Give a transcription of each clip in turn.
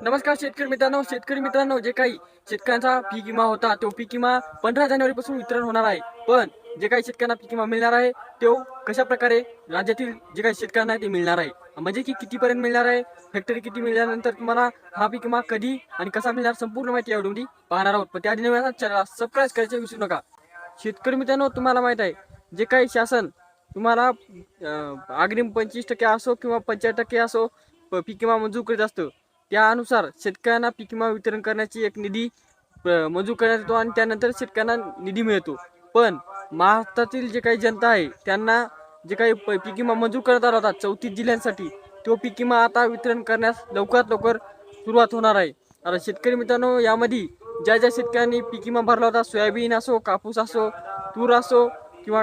नमस्कार शेतकरी मित्रांनो शेतकरी मित्रांनो जे काही शेतकऱ्यांचा पीक विमा होता तो पीक विमा पंधरा जानेवारी पासून वितरण होणार आहे. पण जे काही शेतकऱ्यांना पीक विमा मिळणार आहे तो कशा प्रकारे राज्यातील जे काही शेतकऱ्यांना ते मिळणार आहे? म्हणजे की कितीपर्यंत मिळणार आहे? फॅक्टरी किती मिळाल्यानंतर तुम्हाला हा पीक विमा कधी आणि कसा मिळणार संपूर्ण माहिती या पाहणार आहोत. पण त्याआधी नव्या चॅनलला सबस्क्राईब करायचे विसरू नका. शेतकरी मित्रांनो तुम्हाला माहीत आहे जे काही शासन तुम्हाला अं, अग्रिम पंचवीस टक्के असो किंवा पंचायत टक्के असो पीक विमा मंजूर करीत असतो. त्यानुसार शेतकऱ्यांना पीक विमा वितरण करण्याची एक निधी मंजूर करण्यात येतो आणि त्यानंतर शेतकऱ्यांना निधी मिळतो. पण महाराष्ट्रातील जे काही जनता आहे त्यांना जे काही प- पीक विमा मंजूर करण्यात आला होता चौतीस जिल्ह्यांसाठी तो पीक विमा आता वितरण करण्यास लवकरात लवकर सुरुवात होणार आहे. आता शेतकरी मित्रांनो यामध्ये ज्या ज्या शेतकऱ्यांनी पीक विमा भरला होता सोयाबीन असो कापूस असो तूर असो किंवा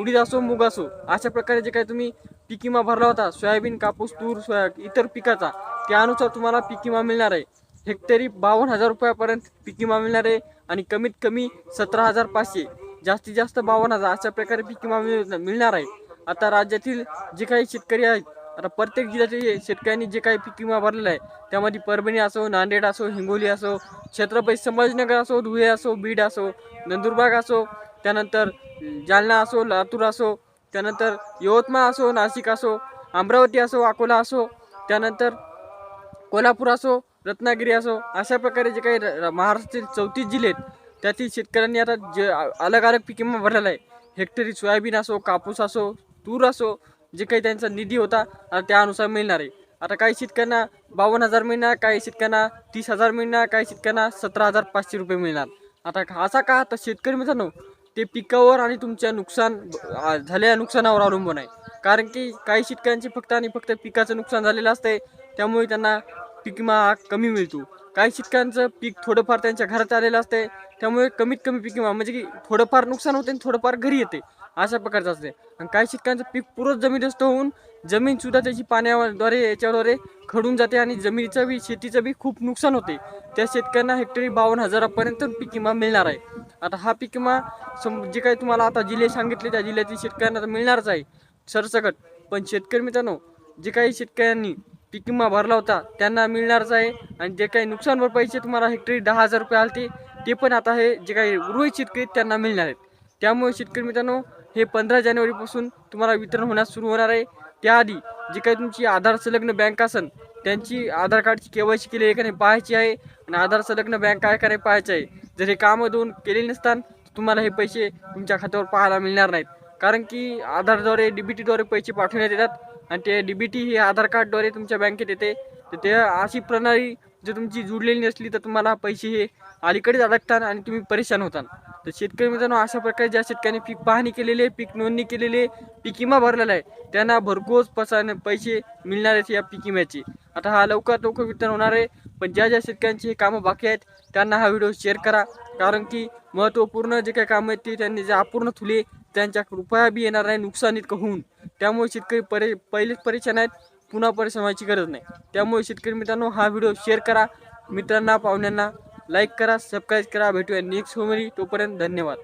उडीद असो मूग असो अशा प्रकारे जे काही तुम्ही पीक विमा भरला होता सोयाबीन कापूस तूर सोया इतर पिकाचा त्यानुसार तुम्हाला पीक विमा मिळणार आहे. हेक्टरी बावन्न हजार रुपयापर्यंत पीक विमा मिळणार आहे आणि कमीत कमी सतरा हजार पाचशे जास्तीत जास्त बावन्न हजार अशा प्रकारे पीक विमा मिळ- मिळणार आहे. आता राज्यातील जे काही शेतकरी आहेत आता प्रत्येक जिल्ह्यातील शेतकऱ्यांनी जे काही पीक विमा भरलेला आहे त्यामध्ये परभणी असो नांदेड असो हिंगोली असो छत्रपती संभाजीनगर असो धुळे असो बीड असो नंदुरबार असो त्यानंतर जालना असो लातूर असो त्यानंतर यवतमाळ असो नाशिक असो अमरावती असो अकोला असो त्यानंतर कोल्हापूर असो रत्नागिरी असो अशा प्रकारे जे काही र- महाराष्ट्रातील चौतीस जिल्हे आहेत त्यातील शेतकऱ्यांनी आता जे अलग अलग पीक भरलेला आहे. हेक्टरी सोयाबीन असो कापूस असो तूर असो जे काही त्यांचा निधी होता आता त्यानुसार मिळणार आहे. आता काही शेतकऱ्यांना बावन्न हजार मिळणार काही शेतकऱ्यांना तीस हजार मिळणार काही शेतकऱ्यांना सतरा हजार पाचशे रुपये मिळणार. आता असा का तर शेतकरी मित्रांनो ते पिकावर आणि तुमच्या नुकसान झालेल्या नुकसानावर अवलंबून आहे. कारण की काही शेतकऱ्यांचे फक्त आणि फक्त पिकाचं नुकसान झालेलं असतंय त्यामुळे त्यांना पीक विमा कमी मिळतो. काही शेतकऱ्यांचं पीक थोडंफार त्यांच्या घरात आलेलं असते त्यामुळे कमीत कमी पीक विमा म्हणजे की थोडंफार नुकसान होते आणि थोडंफार घरी येते अशा प्रकारचं असते. आणि काही शेतकऱ्यांचं पीक पुरं जमिनीस्त होऊन जमीन सुद्धा त्याची पाण्याद्वारे याच्याद्वारे खडून जाते आणि जमिनीचं बी शेतीचं बी खूप नुकसान होते. त्या शेतकऱ्यांना हेक्टरी बावन्न हजारापर्यंत पीक विमा मिळणार आहे. आता हा पीक विमा सम जे काही तुम्हाला आता जिल्हे सांगितले त्या जिल्ह्यातील शेतकऱ्यांना तर मिळणारच आहे सरसकट. पण शेतकरी मित्रांनो जे काही शेतकऱ्यांनी पीक विमा भरला होता त्यांना मिळणारच आहे. आणि जे काही नुकसान भरपाईचे तुम्हाला हेक्टरी दहा हजार रुपये आलते ते पण आता हे जे काही उर्वरित शेतकरी आहेत, त्यांना मिळणार आहेत. त्यामुळे शेतकरी मित्रांनो हे पंधरा जानेवारीपासून तुम्हाला वितरण होण्यास सुरू होणार आहे. त्याआधी जी काही तुमची आधार संलग्न बँक असेल त्यांची आधार कार्डची केवायसी केली आहे का नाही पाहायची आहे. आणि आधार संलग्न बँक आहे का नाही पाहायची आहे. जर हे कामं दोन केलेली नसतात तर तुम्हाला हे पैसे तुमच्या खात्यावर पाहायला मिळणार नाहीत. कारण की आधारद्वारे डी बी टीद्वारे पैसे पाठवण्यात येतात. आणि ते डी बी टी हे आधार कार्डद्वारे तुमच्या बँकेत येते. तर ते अशी प्रणाली जर तुमची जुडलेली नसली तर तुम्हाला पैसे हे अलीकडेच अडकतात आणि तुम्ही परेशान होतात. तर शेतकरी मित्रांनो अशा प्रकारे ज्या शेतकऱ्यांनी पीक पाहणी केलेली आहे पीक नोंदणी केलेली आहे पीक विमा भरलेला आहे त्यांना भरघोस पसान पैसे मिळणार आहेत या पीक विम्याचे. आता हा लवकरात लवकर वितरण होणार आहे पण ज्या ज्या शेतकऱ्यांची हे कामं बाकी आहेत त्यांना हा व्हिडिओ शेअर करा. कारण की महत्त्वपूर्ण जे काही कामं आहेत ते त्यांनी जे अपूर्ण ठुले त्यांच्या कृपया बी येणार नाही नुकसान इतकं होऊन. त्यामुळे शेतकरी परे पहिलेच परेशान आहेत पुन्हा परेशान व्हायची गरज नाही. त्यामुळे शेतकरी मित्रांनो हा व्हिडिओ शेअर करा. मित्रांना पाहुण्यांना लाईक करा सबस्क्राईब करा. भेटूया नेक्स्ट होमरी तोपर्यंत धन्यवाद.